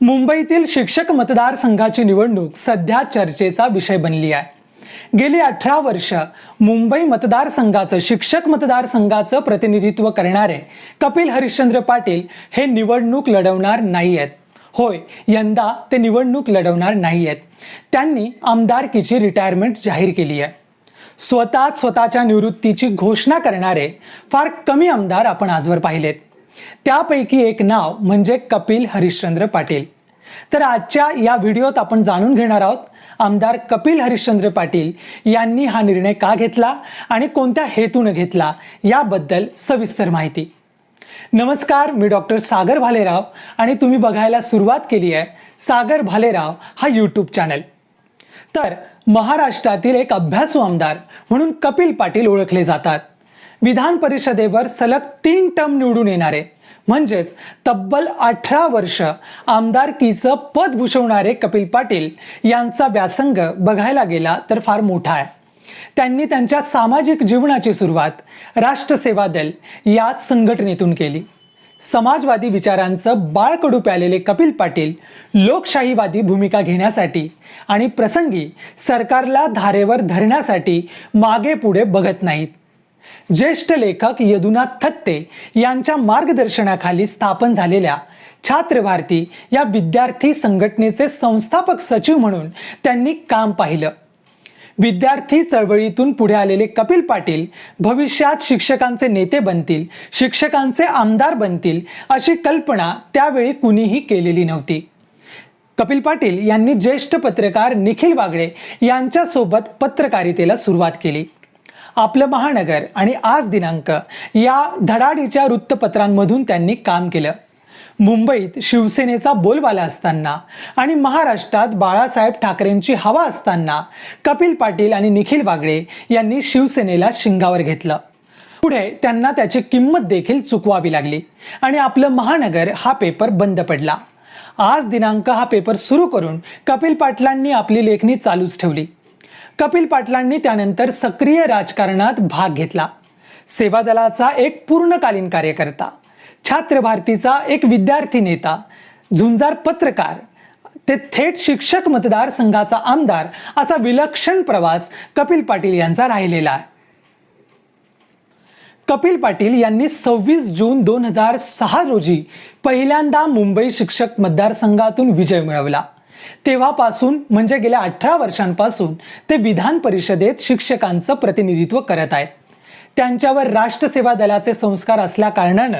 मुंबईतील शिक्षक मतदारसंघाची निवडणूक सध्या चर्चेचा विषय बनली आहे. गेली अठरा वर्ष मुंबई मतदारसंघाचं शिक्षक मतदारसंघाचं प्रतिनिधित्व करणारे कपिल हरिश्चंद्र पाटील हे निवडणूक लढवणार नाही आहेत होय यंदा ते निवडणूक लढवणार नाही आहेत त्यांनी आमदारकीची रिटायरमेंट जाहीर केली आहे. स्वतःच स्वतःच्या निवृत्तीची घोषणा करणारे फार कमी आमदार आपण आजवर पाहिलेत. त्यापैकी एक नाव म्हणजे कपिल हरिश्चंद्र पाटील. तर आजच्या या व्हिडिओत आपण जाणून घेणार आहोत आमदार कपिल हरिश्चंद्र पाटील यांनी हा निर्णय का घेतला आणि कोणत्या हेतून घेतला याबद्दल सविस्तर माहिती. नमस्कार मी डॉक्टर सागर भालेराव आणि तुम्ही बघायला सुरुवात केली आहे सागर भालेराव हा यूट्यूब चॅनल तर महाराष्ट्रातील एक अभ्यासू आमदार म्हणून कपिल पाटील ओळखले जातात. विधान परिषदेवर सलग तीन टर्म निवडून येणारे म्हणजेच तब्बल अठरा वर्ष आमदारकीचं पद भूषवणारे कपिल पाटील यांचा व्यासंग बघायला गेला तर फार मोठा आहे. त्यांनी त्यांच्या सामाजिक जीवनाची सुरुवात राष्ट्रसेवा दल याच संघटनेतून केली. समाजवादी विचारांचं बाळकडू प्यालेले कपिल पाटील लोकशाहीवादी भूमिका घेण्यासाठी आणि प्रसंगी सरकारला धारेवर धरण्यासाठी मागे पुढे बघत नाहीत. ज्येष्ठ लेखक यदुनाथ थत्ते यांच्या मार्गदर्शनाखाली स्थापन झालेल्या छात्र भारती या विद्यार्थी संघटनेचे संस्थापक सचिव म्हणून त्यांनी काम पाहिलं. विद्यार्थी चळवळीतून पुढे आलेले कपिल पाटील भविष्यात शिक्षकांचे नेते बनतील शिक्षकांचे आमदार बनतील अशी कल्पना त्यावेळी कुणीही केलेली नव्हती. कपिल पाटील यांनी ज्येष्ठ पत्रकार निखिल वागळे यांच्यासोबत पत्रकारितेला सुरुवात केली. आपलं महानगर आणि आज दिनांक या धडाडीच्या वृत्तपत्रांमधून त्यांनी काम केलं. मुंबईत शिवसेनेचा बोलबाला असताना आणि महाराष्ट्रात बाळासाहेब ठाकरेंची हवा असताना कपिल पाटील आणि निखिल वागळे यांनी शिवसेनेला शिंगावर घेतलं. पुढे त्यांना त्याची किंमत देखील चुकवावी लागली आणि आपलं महानगर हा पेपर बंद पडला. आज दिनांक हा पेपर सुरू करून कपिल पाटलांनी आपली लेखणी चालूच ठेवली. कपिल पाटलांनी त्यानंतर सक्रिय राजकारणात भाग घेतला. सेवा दलाचा एक पूर्णकालीन कार्यकर्ता छात्र भारतीचा एक विद्यार्थी नेता झुंजार पत्रकार ते थेट शिक्षक मतदारसंघाचा आमदार असा विलक्षण प्रवास कपिल पाटील यांचा राहिलेला आहे. कपिल पाटील यांनी सव्वीस जून दोन हजार सहा रोजी पहिल्यांदा मुंबई शिक्षक मतदारसंघातून विजय मिळवला. तेव्हापासून म्हणजे गेल्या अठरा वर्षांपासून ते विधान परिषदेत शिक्षकांचं प्रतिनिधित्व करत आहेत. त्यांच्यावर राष्ट्रसेवा दलाचे संस्कार असल्या कारणानं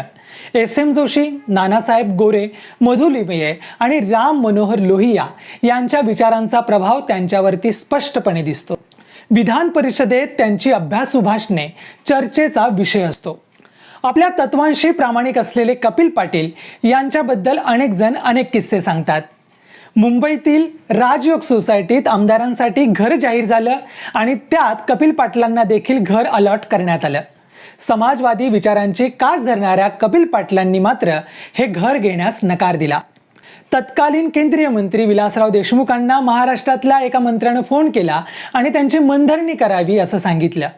एस एम जोशी नानासाहेब गोरे मधु लिमये आणि राम मनोहर लोहिया यांच्या विचारांचा प्रभाव त्यांच्यावरती स्पष्टपणे दिसतो. विधान परिषदेत त्यांची अभ्यास भाषणे चर्चेचा विषय असतो. आपल्या तत्वांशी प्रामाणिक असलेले कपिल पाटील यांच्याबद्दल अनेक जण अनेक किस्से सांगतात. मुंबईतील राजयोग सोसायटीत आमदारांसाठी घर जाहीर झालं आणि त्यात कपिल पाटलांना देखील घर अलॉट करण्यात आलं. समाजवादी विचारांची कास धरणाऱ्या कपिल पाटलांनी मात्र हे घर घेण्यास नकार दिला. तत्कालीन केंद्रीय मंत्री विलासराव देशमुखांना महाराष्ट्रातल्या एका मंत्र्यानं फोन केला आणि त्यांची मनधरणी करावी असं सांगितलं.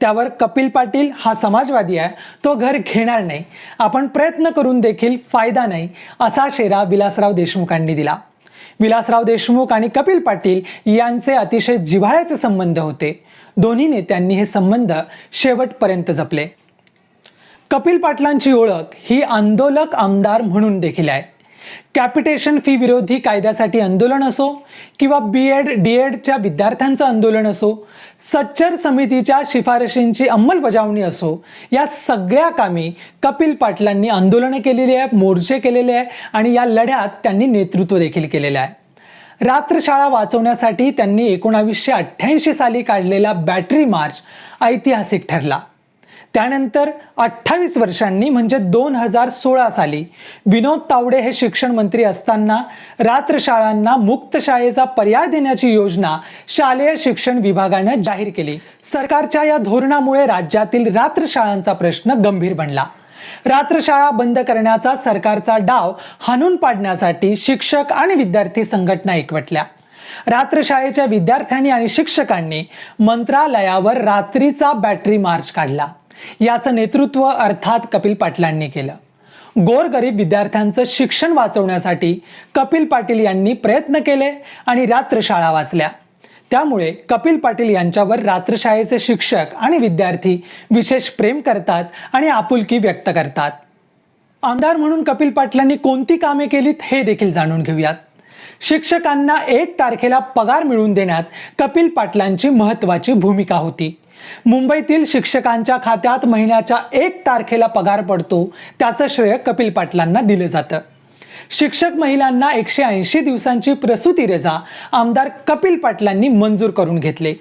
त्यावर कपिल पाटील हा समाजवादी आहे तो घर घेणार नाही. आपण प्रयत्न करून देखील फायदा नाही असा शेरा विलासराव देशमुखांनी दिला. विलासराव देशमुख आणि कपिल पाटील यांचे अतिशय जिव्हाळ्याचे संबंध होते. दोन्ही नेत्यांनी हे संबंध शेवटपर्यंत जपले. कपिल पाटलांची ओळख ही आंदोलक आमदार म्हणून देखील आहे. कॅपिटेशन फी विरोधी कायद्यासाठी आंदोलन असो किंवा बी एड डी एडच्या विद्यार्थ्यांचं आंदोलन असो सच्चर समितीच्या शिफारशींची अंमलबजावणी असो या सगळ्या कामी कपिल पाटलांनी आंदोलनं केलेली आहे मोर्चे केलेले आहे आणि या लढ्यात त्यांनी नेतृत्व देखील केलेलं आहे. रात्रशाळा वाचवण्यासाठी त्यांनी एकोणावीसशे अठ्ठ्याऐंशी साली काढलेला बॅटरी मार्च ऐतिहासिक ठरला. त्यानंतर अठ्ठावीस वर्षांनी म्हणजे दोन हजार सोळा साली विनोद तावडे हे शिक्षण मंत्री असताना रात्रशाळांना मुक्त शाळेचा पर्याय देण्याची योजना शालेय शिक्षण विभागानं जाहीर केली. सरकारच्या या धोरणामुळे राज्यातील रात्रशाळांचा प्रश्न गंभीर बनला. रात्रशाळा बंद करण्याचा सरकारचा डाव हाणून पाडण्यासाठी शिक्षक आणि विद्यार्थी संघटना एकवटल्या. रात्रशाळेच्या विद्यार्थ्यांनी आणि शिक्षकांनी मंत्रालयावर रात्रीचा बॅटरी मार्च काढला. याचं नेतृत्व अर्थात कपिल पाटलांनी केलं. गोरगरीब विद्यार्थ्यांचं शिक्षण वाचवण्यासाठी कपिल पाटील यांनी प्रयत्न केले आणि रात्रशाळा वाचल्या. त्यामुळे कपिल पाटील यांच्यावर रात्रशाळेचे शिक्षक आणि विद्यार्थी विशेष प्रेम करतात आणि आपुलकी व्यक्त करतात. आमदार म्हणून कपिल पाटलांनी कोणती कामे केलीत हे देखील जाणून घेऊयात. शिक्षकांना एक तारखेला पगार मिळवून देण्यात कपिल पाटलांची महत्त्वाची भूमिका होती. मुंबईतील शिक्षकांच्या खात्यात महिन्याच्या एक तारखेला पगार पडतो त्याचं श्रेय कपिल पाटलांना दिलं जातं. शिक्षक महिलांना एकशे ऐंशी दिवसांची प्रसूती रजा आमदार कपिल पाटलांनी मंजूर करून घेतले.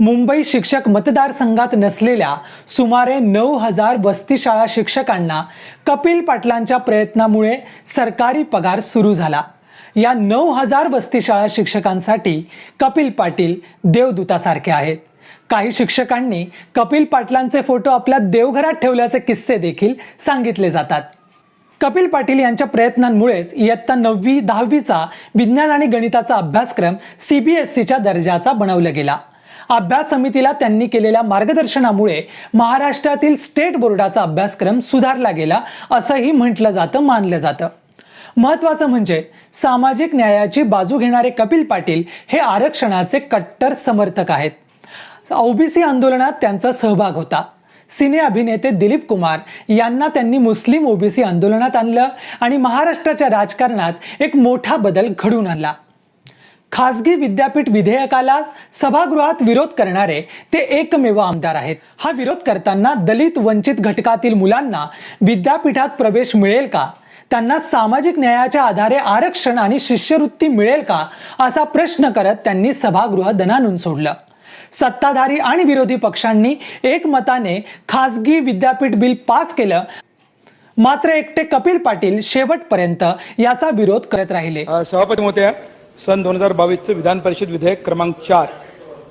मुंबई शिक्षक मतदारसंघात नसलेल्या सुमारे नऊ हजार वस्तीशाळा शिक्षकांना कपिल पाटलांच्या प्रयत्नामुळे सरकारी पगार सुरू झाला. या नऊ हजार वस्तीशाळा शिक्षकांसाठी कपिल पाटील देवदूतासारखे आहेत. काही शिक्षकांनी कपिल पाटलांचे फोटो आपल्या देवघरात ठेवल्याचे किस्से देखील सांगितले जातात. कपिल पाटील यांच्या प्रयत्नांमुळेच इयत्ता नववी दहावीचा विज्ञान आणि गणिताचा अभ्यासक्रम सी बी एस सीच्या दर्जाचा बनवला गेला. अभ्यास समितीला त्यांनी केलेल्या मार्गदर्शनामुळे महाराष्ट्रातील स्टेट बोर्डाचा अभ्यासक्रम सुधारला गेला असंही म्हटलं जातं मानलं जातं. महत्त्वाचं म्हणजे सामाजिक न्यायाची बाजू घेणारे कपिल पाटील हे आरक्षणाचे कट्टर समर्थक आहेत. ओबीसी आंदोलनात त्यांचा सहभाग होता. सिने अभिनेते दिलीप कुमार यांना त्यांनी मुस्लिम ओबीसी आंदोलनात आणलं आणि महाराष्ट्राच्या राजकारणात एक मोठा बदल घडून आणला. खासगी विद्यापीठ विधेयकाला सभागृहात विरोध करणारे ते एकमेव आमदार आहेत. हा विरोध करताना दलित वंचित घटकातील मुलांना विद्यापीठात प्रवेश मिळेल का? त्यांना सामाजिक न्यायाच्या आधारे आरक्षण आणि शिष्यवृत्ती मिळेल का? असा प्रश्न करत त्यांनी सभागृह दणानून सोडलं. सत्ताधारी आणि विरोधी पक्षांनी एकमताने खासगी विद्यापीठ बिल पास केलं. मात्र एकटे कपिल पाटील शेवटपर्यंत याचा विरोध करत राहिले. सभापती महोदया सन दोन हजार बावीसचं विधान परिषद विधेयक क्रमांक चार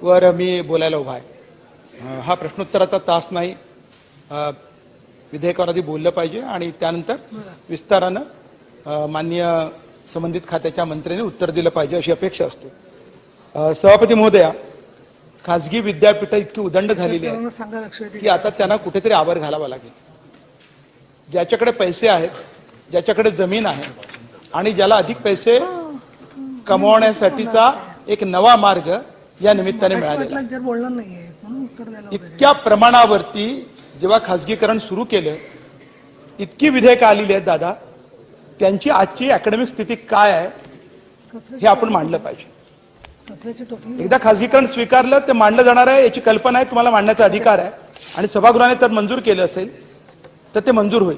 वर मी बोलायला उभा आहे. हा प्रश्नोत्तराचा तास नाही. विधेयकावर आधी बोललं पाहिजे आणि त्यानंतर विस्तारानं माननीय संबंधित खात्याच्या मंत्र्यांनी उत्तर दिलं पाहिजे अशी अपेक्षा असते. सभापती महोदया खाजगी विद्यापीठं इतकी उदंड झालेली आहेत की आता त्यांना कुठेतरी आवर घालावा लागेल. ज्याच्याकडे पैसे आहेत ज्याच्याकडे जमीन आहे आणि ज्याला अधिक पैसे कमवण्यासाठीचा एक नवा मार्ग या निमित्ताने आहे. द्यायला इतक्या प्रमाणावरती जेव्हा खासगीकरण सुरू केलं इतकी विधेयकं आलेली आहेत दादा त्यांची आजची अकॅडमिक स्थिती काय आहे हे आपण मांडलं पाहिजे. एकदा खासगीकरण स्वीकारलं ते मांडलं जाणार आहे याची कल्पना आहे तुम्हाला मांडण्याचा अधिकार आहे. आणि सभागृहाने तर मंजूर केलं असेल तर ते मंजूर होईल.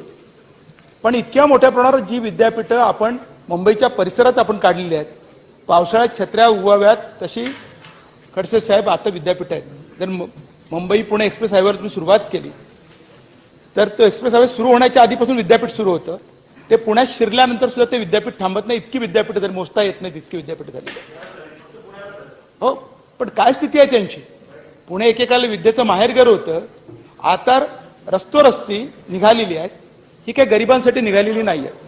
पण इतक्या मोठ्या प्रमाणावर जी विद्यापीठं आपण मुंबईच्या परिसरात आपण काढलेली आहेत पावसाळ्यात छत्र्या उगवाव्यात तशी खडसे साहेब आता विद्यापीठ आहेत. जर मुंबई पुणे एक्सप्रेस हायवेवर तुम्ही सुरुवात केली तर तो एक्सप्रेस हायवे सुरू होण्याच्या आधीपासून विद्यापीठ सुरू होतं. ते पुण्यात शिरल्यानंतर सुद्धा ते विद्यापीठ थांबत नाही इतकी विद्यापीठ जर मोजता येत नाही तितकी विद्यापीठ झाली. हो पण काय स्थिती आहे त्यांची? पुणे एकेकाला विद्येचं माहेरघर होतं. आता रस्तो रस्ती निघालेली आहेत. ही काही गरिबांसाठी निघालेली नाही आहे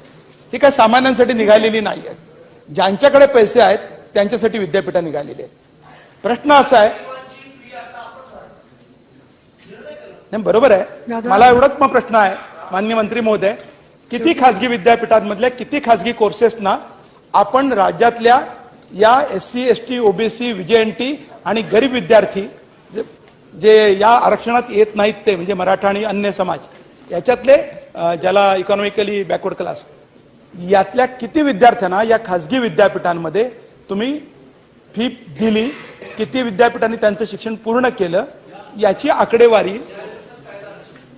ही काय सामान्यांसाठी निघालेली नाही आहे ज्यांच्याकडे पैसे आहेत त्यांच्यासाठी विद्यापीठं निघालेली आहेत. प्रश्न असा आहे नाही बरोबर आहे. मला एवढाच मग प्रश्न आहे मान्य मंत्री महोदय. किती खासगी विद्यापीठांमधल्या किती खासगी कोर्सेसना आपण राज्यातल्या या S C S T OBC T आणि गरीब विद्यार्थी जे- या आरक्षणात येत नाहीत ते म्हणजे मराठा आणि अन्य समाज याच्यातले ज्याला इकॉनॉमिकली बॅकवर्ड क्लास यातल्या किती विद्यार्थ्यांना या खासगी विद्यापीठांमध्ये तुम्ही फी दिली किती विद्यापीठांनी त्यांचं शिक्षण पूर्ण केलं याची आकडेवारी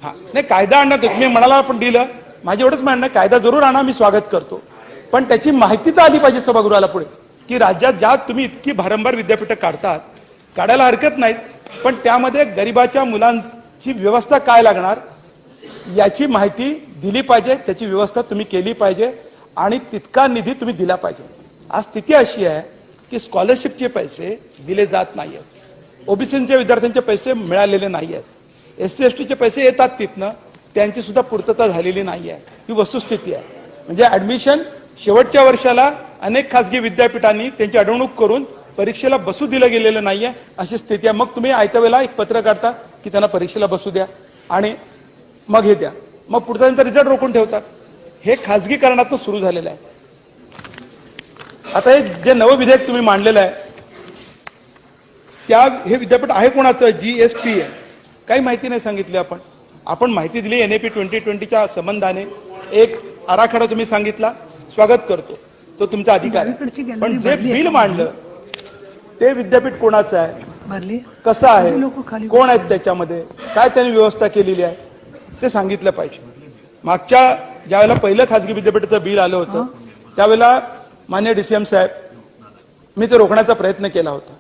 हा नाही कायदा आणणं तुम्ही म्हणाला आपण दिलं. माझे एवढंच म्हणणं कायदा जरूर आणा मी स्वागत करतो. पण त्याची माहिती तर आली पाहिजे सभागृहाला पुढे. की राज्यात ज्या तुम्ही इतकी भारंभार विद्यापीठं काढतात काढायला हरकत नाहीत पण त्यामध्ये गरिबाच्या मुलांची व्यवस्था काय लागणार याची माहिती दिली पाहिजे त्याची व्यवस्था तुम्ही केली पाहिजे आणि तितका निधी तुम्ही दिला पाहिजे. आज स्थिती अशी आहे की स्कॉलरशिपचे पैसे दिले जात नाही आहेत ओबीसीच्या विद्यार्थ्यांचे पैसे मिळालेले नाही आहेत एस सी एस टीचे पैसे येतात तिथनं त्यांची सुद्धा पूर्तता झालेली नाही आहे ही वस्तुस्थिती आहे. म्हणजे ऍडमिशन शेवटच्या वर्षाला अनेक खासगी विद्यापीठांनी त्यांची अडवणूक करून परीक्षेला बसू दिलं गेलेलं नाहीये अशी स्थिती आहे. मग तुम्ही आयत्या वेळेला एक पत्र काढता की त्यांना परीक्षेला बसू द्या आणि मग हे द्या. मग पुढचा त्यांचा रिझल्ट रोखून ठेवतात. हे खाजगीकरणातून सुरू झालेलं आहे. आता हे जे नवं विधेयक तुम्ही मांडलेलं आहे त्या हे विद्यापीठ आहे कोणाचं? जी एस पी आहे. काही माहिती नाही सांगितली आपण. आपण माहिती दिली एन ए पी ट्वेंटी ट्वेंटीच्या संबंधाने. एक आराखडा तुम्ही सांगितला. स्वागत करतो. तो तुमचा अधिकार आहे. पण जे बिल? मांडलं ते विद्यापीठ कोणाचं आहे? कसं आहे? कोण आहेत त्याच्यामध्ये? काय त्यांनी व्यवस्था केलेली आहे? ते सांगितलं पाहिजे. मागच्या ज्यावेळेला पहिलं खाजगी विद्यापीठाचं बिल आलं होतं त्यावेळेला मान्य डीसीएम साहेब मी ते रोखण्याचा प्रयत्न केला होता.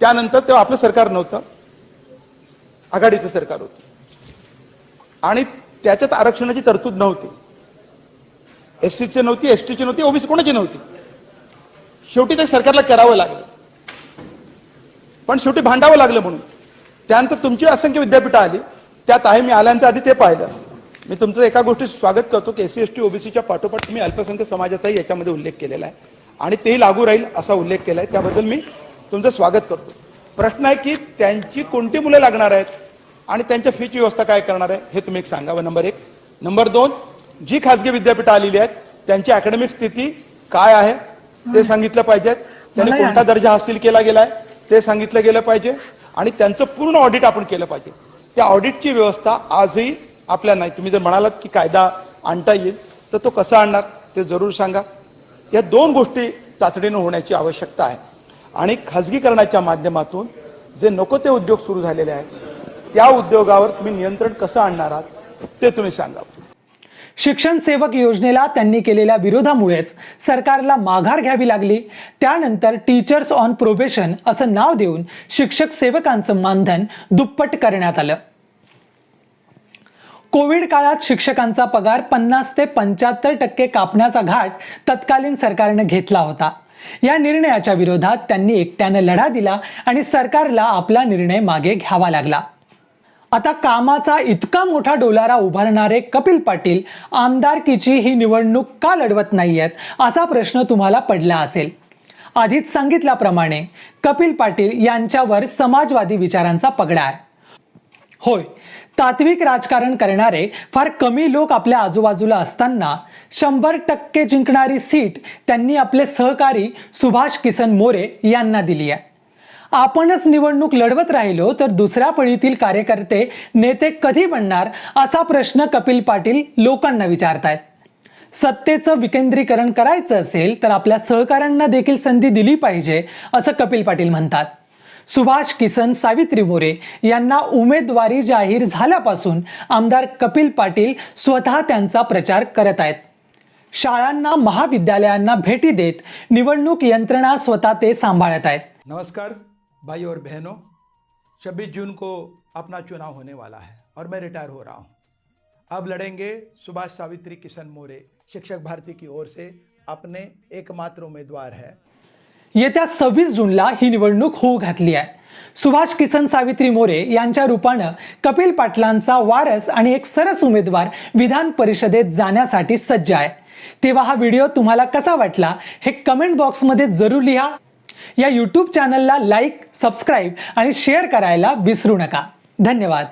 त्यानंतर तेव्हा आपलं सरकार नव्हतं. आघाडीचं सरकार होतं. आणि त्याच्यात आरक्षणाची तरतूद नव्हती. एस सीची नव्हती एस टीची नव्हती ओबीसी कोणाची नव्हती? शेवटी ते सरकारला करावं लागलं. पण शेवटी भांडावं लागलं म्हणून. त्यानंतर तुमची असंख्य विद्यापीठं आली. त्यात आहे मी आल्यानंतर आधी ते पाहिलं. मी तुमचं एका गोष्टी स्वागत करतो की एससी एस टी ओबीसीच्या पाठोपाठ तुम्ही अल्पसंख्य समाजाचाही याच्यामध्ये उल्लेख केलेला आहे. आणि तेही लागू राहील असा उल्लेख केला आहे त्याबद्दल मी तुमचं स्वागत करतो. प्रश्न आहे की त्यांची कोणती मुलं लागणार आहेत? आणि त्यांच्या फीची व्यवस्था काय करणार आहे? हे तुम्ही एक सांगावं नंबर एक. नंबर दोन जी खाजगी विद्यापीठं आलेली आहेत त्यांची अकॅडमिक स्थिती काय आहे ते सांगितलं पाहिजे त्यांनी कोणता दर्जा हासिल केला गेलाय ते सांगितलं गेलं पाहिजे. आणि त्यांचं पूर्ण ऑडिट आपण केलं पाहिजे. त्या ऑडिटची व्यवस्था आजही आपल्या नाही. तुम्ही जर म्हणालात की कायदा आणता येईल तर तो कसा आणणार ते जरूर सांगा. या दोन गोष्टी तातडीनं होण्याची आवश्यकता आहे. आणि खाजगीकरणाच्या माध्यमातून जे नको ते उद्योग सुरू झालेले आहेत त्या उद्योगावर तुम्ही नियंत्रण कसं आणणार आहात ते तुम्ही सांगा. शिक्षण सेवक योजनेला त्यांनी केलेल्या विरोधामुळेच सरकारला माघार घ्यावी लागली. त्यानंतर टीचर्स ऑन प्रोबेशन असं नाव देऊन शिक्षक सेवकांचं मानधन दुप्पट करण्यात आलं. कोविड काळात शिक्षकांचा पगार पन्नास ते पंच्याहत्तर टक्के कापण्याचा घाट तत्कालीन सरकारनं घेतला होता. या निर्णयाच्या विरोधात त्यांनी एकट्यानं लढा दिला आणि सरकारला आपला निर्णय मागे घ्यावा लागला. आता कामाचा इतका मोठा डोलारा उभारणारे कपिल पाटील आमदारकीची ही निवडणूक का लढवत नाही आहेत असा प्रश्न तुम्हाला पडला असेल. आधीच सांगितल्याप्रमाणे कपिल पाटील यांच्यावर समाजवादी विचारांचा पगडा आहे. होय तात्विक राजकारण करणारे फार कमी लोक आपल्या आजूबाजूला असताना शंभर टक्के जिंकणारी सीट त्यांनी आपले सहकारी सुभाष किसन मोरे यांना दिली आहे. आपणच निवडणूक लढवत राहिलो तर दुसऱ्या फळीतील कार्यकर्ते नेते कधी बनणार असा प्रश्न कपिल पाटील लोकांना विचारतायत. सत्तेचं विकेंद्रीकरण करायचं असेल तर आपल्या सहकाऱ्यांना देखील संधी दिली पाहिजे असं कपिल पाटील म्हणतात. सुभाष किसन सावित्री मोरे यांना उमेदवारी जाहीर झाल्यापासून आमदार कपिल पाटील स्वतः त्यांचा प्रचार करत आहेत शाळांना महाविद्यालयांना भेटी देत निवडणूक यंत्रणा स्वतः ते सांभाळत आहेत नमस्कार. भाई और बहनों 26 जून को अपना चुनाव होने वाला है और मैं रिटायर हो रहा हूँ। अब लड़ेंगे सुभाष सावित्री किशन मोरे शिक्षक भारती की ओर से अपने एकमात्र उम्मीदवार है। येत्या सव्वीस जूनला ही निवडणूक होऊ घातली आहे. सुभाष किसन सावित्री मोरे यांच्या रूपानं कपिल पाटलांचा वारस आणि एक सरस उमेदवार विधान परिषदेत जाण्यासाठी सज्ज आहे. तेव्हा हा व्हिडिओ तुम्हाला कसा वाटला हे कमेंट बॉक्समध्ये जरूर लिहा. या यूट्यूब चॅनलला लाईक सबस्क्राईब आणि शेअर करायला विसरू नका. धन्यवाद.